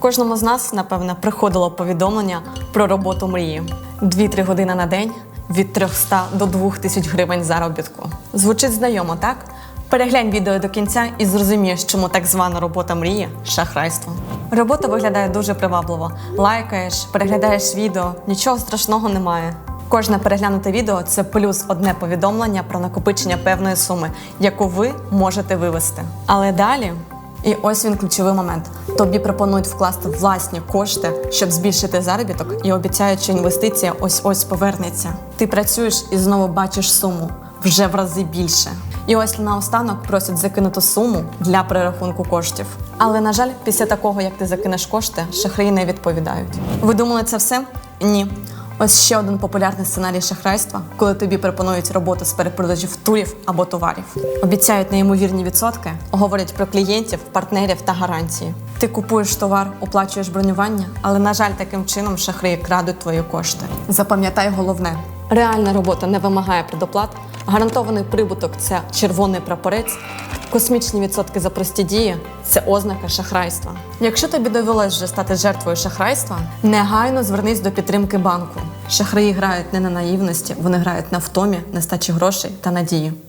Кожному з нас, напевно, приходило повідомлення про роботу мрії. 2-3 години на день від 300 до 2000 гривень заробітку. Звучить знайомо, так? Переглянь відео до кінця і зрозумієш, чому так звана робота мрії шахрайство. Робота виглядає дуже привабливо. Лайкаєш, переглядаєш відео, нічого страшного немає. Кожне переглянуте відео це плюс одне повідомлення про накопичення певної суми, яку ви можете вивести. Але далі. І ось він ключовий момент. Тобі пропонують вкласти власні кошти, щоб збільшити заробіток, і обіцяють, що інвестиція ось ось повернеться. Ти працюєш і знову бачиш суму вже в рази більше. І ось наостанок просять закинути суму для перерахунку коштів. Але на жаль, після такого, як ти закинеш кошти, шахраї не відповідають. Ви думали це все? Ні. Ось ще один популярний сценарій шахрайства, коли тобі пропонують роботу з перепродажів турів або товарів. Обіцяють неймовірні відсотки, говорять про клієнтів, партнерів та гарантії. Ти купуєш товар, оплачуєш бронювання, але на жаль, таким чином шахраї крадуть твої кошти. Запам'ятай головне: реальна робота не вимагає предоплат, гарантований прибуток це червоний прапорець. Космічні відсотки за прості дії це ознака шахрайства. Якщо тобі довелось вже стати жертвою шахрайства, негайно звернись до підтримки банку. Шахраї грають не на наївності, вони грають на втомі, нестачі грошей та надії.